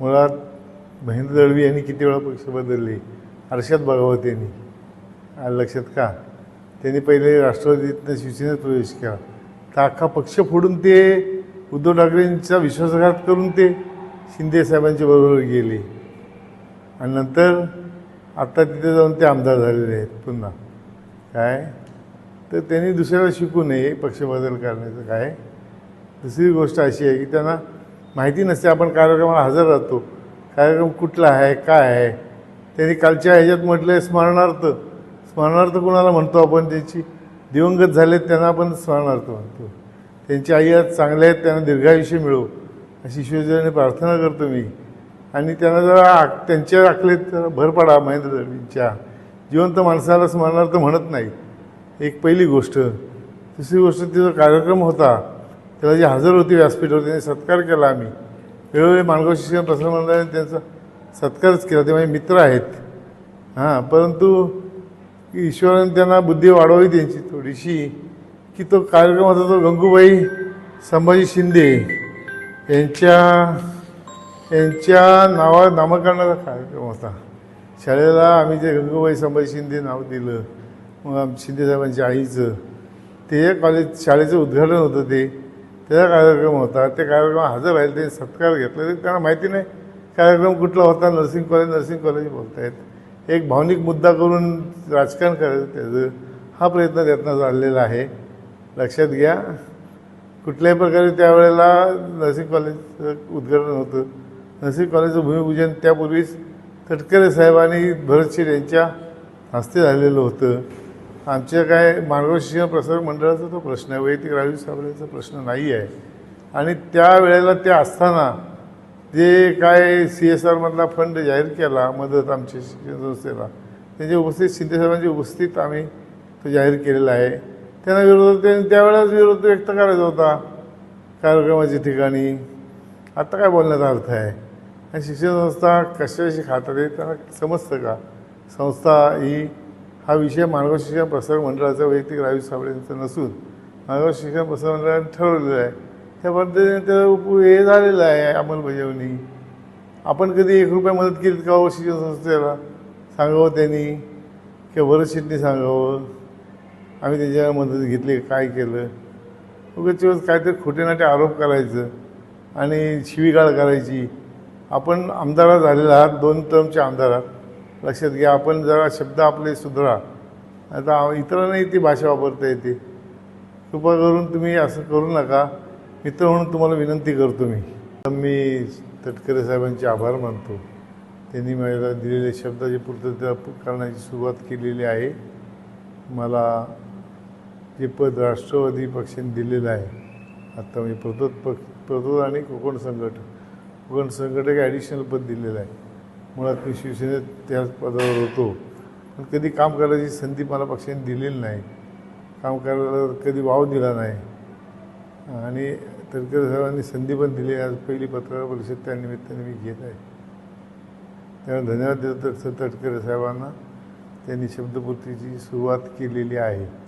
मुळात महेंद्र दळवी यांनी किती वेळा पक्ष बदलले? हर्षद भागवत यांनी. लक्षात का? त्यांनी पहिले राष्ट्रवादीतनं शिवसेनेत प्रवेश केला. तर अख्खा पक्ष फोडून ते उद्धव ठाकरेंचा विश्वासघात करून ते शिंदे साहेबांच्या बरोबर गेले. आणि नंतर आत्ता तिथे जाऊन ते आमदार झालेले आहेत पुन्हा. काय? तर त्यांनी दुसऱ्याला शिकू नये पक्ष बदल करण्याचं काय? दुसरी गोष्ट अशी आहे की त्यांना माहिती नसते आपण कार्यक्रमाला हजर राहतो. कार्यक्रम कुठला आहे काय आहे? त्यांनी कालच्या ह्याच्यात म्हटलं स्मरणार्थ. स्मरणार्थ कुणाला म्हणतो आपण त्यांची? दिवंगत झालेत त्यांना आपण स्मरणार्थ म्हणतो. त्यांची आई आज चांगले आहेत त्यांना दीर्घायुष्य मिळो अशी शिवजीने प्रार्थना करतो मी. आणि त्यांना जरा आक- त्यांच्या आखलेत भर पडा महेंद्र दळवींच्या जिवंत माणसाला स्मरणार्थ म्हणत नाही. एक पहिली गोष्ट. दुसरी गोष्ट तिचा कार्यक्रम होता. त्याला जी हजर होती व्यासपीठावर त्यांनी सत्कार केला आम्ही. वेळोवेळी माणगाव शिक्षण प्रसार मंडळाने त्यांचा सत्कारच केला. ते माझे मित्र आहेत. हां परंतु ईश्वराने त्यांना बुद्धी वाढवावी त्यांची थोडीशी की तो कार्यक्रम होता तो गंगूबाई संभाजी शिंदे यांच्या यांच्या नावा नामकरणाचा कार्यक्रम होता. शाळेला आम्ही जे गंगूबाई संभाजी शिंदे नाव दिलं मग आम शिंदेसाहेबांच्या आईचं ते कॉलेज शाळेचं उद्घाटन होतं ते. त्याचा कार्यक्रम होता ते कार्यक्रम हजर राहिले ते सत्कार घेतला. तरी त्यांना माहिती नाही कार्यक्रम कुठला होता नर्सिंग कॉलेज नर्सिंग कॉलेज बोलतायत एक भावनिक मुद्दा करून राजकारण करायचं त्याचं हा प्रयत्न त्यातनं चाललेला आहे. लक्षात घ्या कुठल्याही प्रकारे त्यावेळेला नर्सिंग कॉलेजचं उद्घाटन होतं. नर्सिंग कॉलेजचं भूमिपूजन त्यापूर्वीच तटकरे साहेबांनी भरत भरतशीर यांच्या हस्ते झालेलं होतं. आमच्या काय मानव शिक्षण प्रसारक मंडळाचा तो प्रश्न आहे वैयक्तिक राजू साबळेचा प्रश्न नाही आहे. आणि त्यावेळेला ते असताना जे काय सी एस आरमधला फंड जाहीर केला मदत आमच्या शिक्षण संस्थेला त्यांच्या उपस्थित शिंदेसाहेबांच्या उपस्थित आम्ही तो जाहीर केलेला आहे. त्यांना विरोध त्यांनी त्यावेळेस विरोध व्यक्त करायचा होता. कार्यक्रमाच्या ठिकाणी. आता काय बोलण्याचा अर्थ आहे? आणि शिक्षण संस्था कशाशी खातात हे त्यांना समजतं का? संस्था ही हा विषय मानव शिक्षण प्रसारक मंडळाचा वैयक्तिक राजू साबळे यांचा नसून मानव शिक्षण प्रसारक मंडळाने ठरवलेलं आहे. त्या पद्धतीने त्याचा उप हे झालेलं आहे अंमलबजावणी. आपण कधी एक रुपया मदत केली का हो शिक्षण संस्थेला? सांगावं त्यांनी. किंवा भरतशीटनी सांगावं. आम्ही त्याच्या मदत घेतली काय केलं? उगाच काहीतरी खोटे नाटे आरोप करायचं आणि शिवीगाळ करायची. आपण आमदारात झालेला आहात दोन टर्मचे आमदारात लक्षात घ्या आपण जरा शब्द आपले सुधरा. आता इतरांनाही ती भाषा वापरता येते. कृपा करून तुम्ही असं करू नका. मित्र म्हणून तुम्हाला विनंती करतो मी. मी तटकरे साहेबांचे आभार मानतो. त्यांनी मला दिलेल्या शब्दाची पूर्तता करण्याची सुरुवात केलेली आहे मला जे पद राष्ट्रवादी पक्षाने दिलेलं आहे आत्ता म्हणजे प्रदोत पक्ष प्रतोद आणि कोकण संघटक कोकण संघटक ॲडिशनल पद दिलेलं आहे. मुळात मी शिवसेनेत त्याच पदावर होतो. पण कधी काम करायची संधी मला पक्षाने दिलेली नाही. काम करायला कधी वाव दिला नाही. आणि तटकरे साहेबांनी संधी पण दिली. आज पहिली पत्रकार परिषद त्या निमित्ताने मी घेत आहे. त्यामुळे धन्यवाद देतो तटकरे साहेबांना. त्यांनी शब्दपूर्तीची सुरुवात केलेली आहे.